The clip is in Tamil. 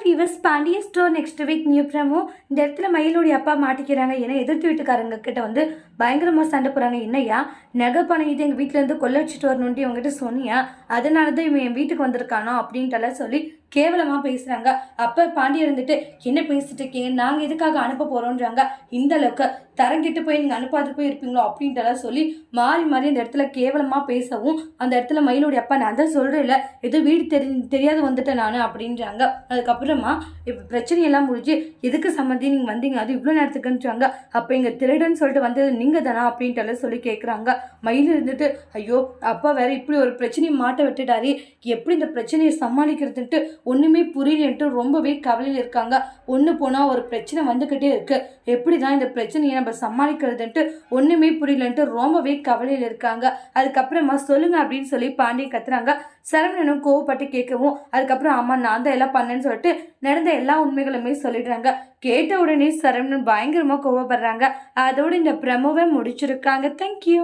Fevers Pandiya store next week new promo இந்த இடத்துல மயிலோடைய அப்பா மாட்டிக்கிறாங்க ஏன்னா எதிர்த்து வீட்டுக்காரங்க கிட்ட வந்து பயங்கரமாக சண்டை போகிறாங்க என்னையா நகை பணம் இது எங்கள் வீட்டிலேருந்து கொள்ள வச்சுட்டு வரணுன்ட்டு இவங்ககிட்ட சொன்னியா? அதனால தான் இவன் என் வீட்டுக்கு வந்திருக்கானோ அப்படின்ட்டுலாம் சொல்லி கேவலமாக பேசுகிறாங்க அப்போ பாண்டி இருந்துட்டு என்ன பேசிட்டு இருக்கீங்க? நாங்கள் எதுக்காக அனுப்ப போகிறோன்றாங்க இந்த அளவுக்கு தரங்கிட்டு போய் நீங்கள் அனுப்பாது போய் இருப்பீங்களோ? அப்படின்ட்டுலாம் சொல்லி மாறி மாறி அந்த இடத்துல கேவலமாக பேசவும் அந்த இடத்துல மயிலுடைய அப்பா நான் தான் சொல்கிறேன்ல ஏதோ வீடு தெரி தெரியாது வந்துட்டேன் நான் அப்படின்றாங்க. அதுக்கப்புறமா இப்போ பிரச்சனையெல்லாம் முடிஞ்சு எதுக்கு சம்மந்தி நீங்கள் வந்தீங்க? அது இவ்வளோ நேரத்துக்குன்றாங்க. அப்போ இங்கே திருடன்னு சொல்லிட்டு வந்தது நீங்கள் தானா? அப்படின்ட்டுலாம் சொல்லி கேட்குறாங்க மயில் இருந்துட்டு ஐயோ அப்பா வேற இப்படி ஒரு பிரச்சனையை மாட்ட விட்டுட்டாரு. எப்படி இந்த பிரச்சனையை சமாளிக்கிறதுன்ட்டு ஒன்றுமே புரியலன்ட்டு ரொம்பவே கவலையில் இருக்காங்க. ஒன்று போனால் ஒரு பிரச்சனை வந்துக்கிட்டே இருக்குது எப்படி தான் இந்த பிரச்சனையை நம்ம சமாளிக்கிறதுன்ட்டு ஒன்றுமே புரியலன்ட்டு ரொம்பவே கவலையில் இருக்காங்க. அதுக்கப்புறமா சொல்லுங்க அப்படின்னு சொல்லி பாண்டிய கத்துறாங்க. சரவணனும் கோவப்பட்டு கேட்கவும் அதுக்கப்புறம் ஆமாம் நான் தான் எல்லாம் பண்ணேன்னு சொல்லிட்டு நடந்த எல்லா உண்மைகளுமே சொல்லிடுறாங்க. கேட்ட உடனே சரவணன் பயங்கரமாக கோவப்படுறாங்க. அதோட இந்த பிரமோவை முடிச்சிருக்காங்க. தேங்க்யூ